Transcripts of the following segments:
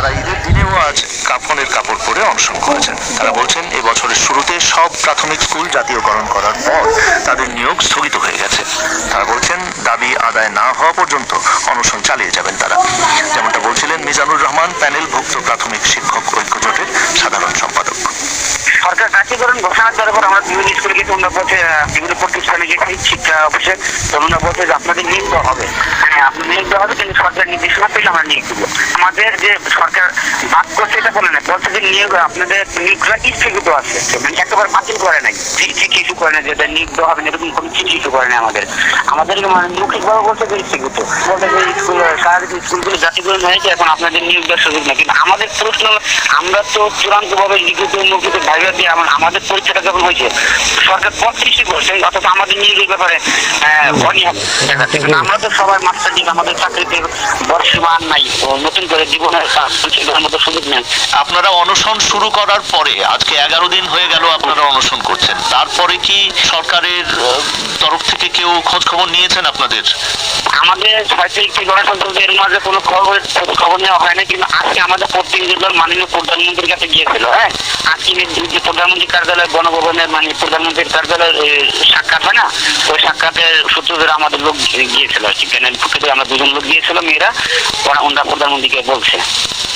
তারা ঈদের দিনেও আজ কাফনের কাপড় পরে অনশন করেছেন। তারা বলছেন এ বছরের শুরুতে সব প্রাথমিক স্কুল জাতীয়করণ করার পর তাদের নিয়োগ স্থগিত হয়ে গেছে। তারা বলছেন দাবি আদায় না হওয়া পর্যন্ত অনশন চালিয়ে যাবেন তারা। যেমনটা বলছিলেন মিজানুর রহমান প্যানেলভুক্ত প্রাথমিক শিক্ষক ঐক্য জোটের সাধারণ সম্পাদক। সরকার কার্যকরণ ঘোষণা করার পর আমরা বিভিন্ন স্কুলে ওনারা বলছে আহ, বিভিন্ন প্রতিষ্ঠানে শিক্ষা অফিসে তো ওনারা বলছে যে আপনাদের নিয়োগ হবে। হ্যাঁ আপনার নিয়োগ হবে কিন্তু সরকার আমাদের যে সরকার বাদ করছে এটা বলে না বলছে যে নিয়োগ, আপনাদের নিয়োগটা আছে। মানে একেবারে বাতিল করে নাই। চিঠি কিছু করে না যে এটা নিয়োগ হবে না, এরকম কোনো চিঠি করে না আমাদের। আমাদেরকে মানে মৌখিকভাবে বলছে যে যে স্কুল সারাদিন স্কুলগুলো হয়েছে এখন আপনাদের নিয়োগ দেওয়ার সুযোগ নেই। কিন্তু আমাদের প্রশ্ন, আমরা তো চূড়ান্ত ভাবে লিখিত মুখিত ভাইবা দিয়ে আমাদের পরীক্ষাটা যখন হয়েছে, সরকার পঁয়ত্রিশটি করছে অথচ আমাদের নিয়োগের ব্যাপারে আমরা তো সবাই মাস্টার আমাদের চাকরিতে বর্ষমান নাই নতুন করে জীবনের কাজ মতো সুযোগ নেই আপনারা অনশন শুরু করার পরে, আজকে এগারো দিন হয়ে গেল আপনারা অনশন করছেন, তারপরে কি সরকারের তরফ থেকে কেউ খোঁজ খবর নিয়েছেন আপনাদের? আমাদের ছয়ত্রিশটি গণতন্ত্রদের এর মাঝে কোনো খবর খবর নেওয়া হয় না কিন্তু আজকে আমাদের প্রতিনিধি দল মাননীয় প্রধানমন্ত্রীর কাছে গিয়েছিল হ্যাঁ? আজকে যে প্রধানমন্ত্রী কার্যালয়, গণভবনের মানে প্রধানমন্ত্রীর কার্যালয়ের সাক্ষাৎ হয় না? ওই সাক্ষাতের সূত্র ধরে আমাদের লোক গিয়েছিল চিকেনের পক্ষে থেকে আমরা দুজন লোক গিয়েছিল, মেয়েরা। ওরা ওনারা প্রধানমন্ত্রীকে বলছে।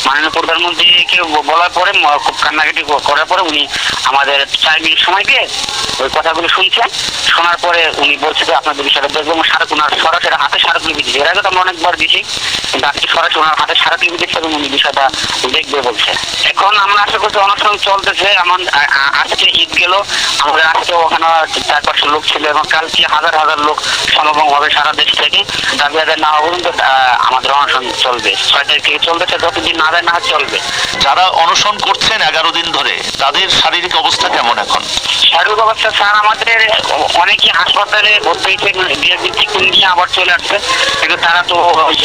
মাননীয় প্রধানমন্ত্রীকে বলার পরে খুব কান্নাকাটি করার পরে উনি আমাদের চার মিনিট সময় দিয়ে ওই কথাগুলো শুনছেন। শোনার পরে উনি বলছে যে আপনাদের বিষয়টা দেখব এবং সারা ওনার সরাসরি হাতে স্মারকলিপি দিচ্ছে এর আগে তো আমরা অনেকবার দিছি কিন্তু আজকে সরাসরি ওনার হাতে স্মারকলিপি দিচ্ছে এবং উনি বিষয়টা দেখবে বলছে। এখন আমরা আশা করছি অনুষ্ঠান চলতেছে, এমন, আ- আ- আজকে ঈদ গেল, আমাদের আজকে ওখানে চার পাঁচশো লোক ছিল এবং কালকে হাজার হাজার লোক সমাগম হবে সারা দেশ থেকে। দাবি আদায় না হওয়া পর্যন্ত আমাদের অনুষ্ঠান চলবে। ছয় তারিখ থেকে চলতেছে যতদিন না আদায় না চলবে। যারা অনশন করছেন এগারো দিন ধরে তাদের শারীরিক অবস্থা কেমন এখন? শারীরিক অবস্থা স্যার আমাদের অনেকেই হাসপাতালে ভর্তি নিয়ে আবার চলে আসছে। কিন্তু তারা তো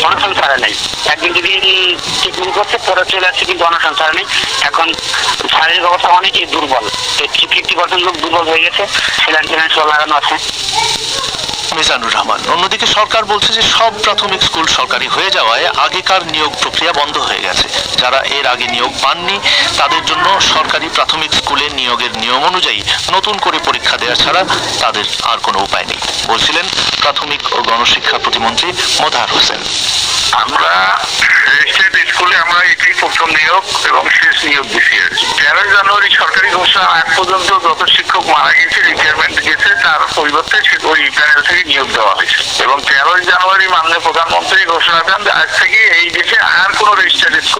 অনশন ছাড়ে নাই। একদিন যদি ট্রিটমেন্ট করছে পরে চলে আসছে কিন্তু অনশন ছাড়ে নাই। এখন শারীরিক অবস্থা অনেকেই দুর্বল। ফিফটি পার্সেন্ট লোক দুর্বল হয়ে গেছে। সেলাইন টেলাইন সব লাগানো আছে। মিজানুর রহমান। অন্যদিকে সরকার বলছে যে সব প্রাথমিক স্কুল সরকারি হয়ে যাওয়ায় আগেকার নিয়োগ প্রক্রিয়া বন্ধ হয়ে গেছে। যারা এর আগে নিয়োগ পাননি, তাদের জন্য সরকারি প্রাথমিক স্কুলে নিয়োগের নিয়ম অনুযায়ী নতুন করে পরীক্ষা দেওয়া ছাড়া তাদের আর কোনো উপায় নেই। বলছিলেন প্রাথমিক ও গণশিক্ষা প্রতিমন্ত্রী মোদার হোসেন। আমরা রেজিস্ট্রেড স্কুলে আমরা এটি প্রথম নিয়োগ এবং শেষ নিয়োগ দিছি তেরো জানুয়ারি সরকারি ঘোষণা আগ পর্যন্ত যত শিক্ষক মারা গেছে রিটায়ারমেন্ট গেছে তার পরিবর্তে ওই প্যানেল থেকে নিয়োগ দেওয়া হয়েছে। এবং তেরোই জানুয়ারি মাননীয় প্রধানমন্ত্রী ঘোষণা দেন আজ থেকে এই দেশে আর কোনো রেজিস্টার্ড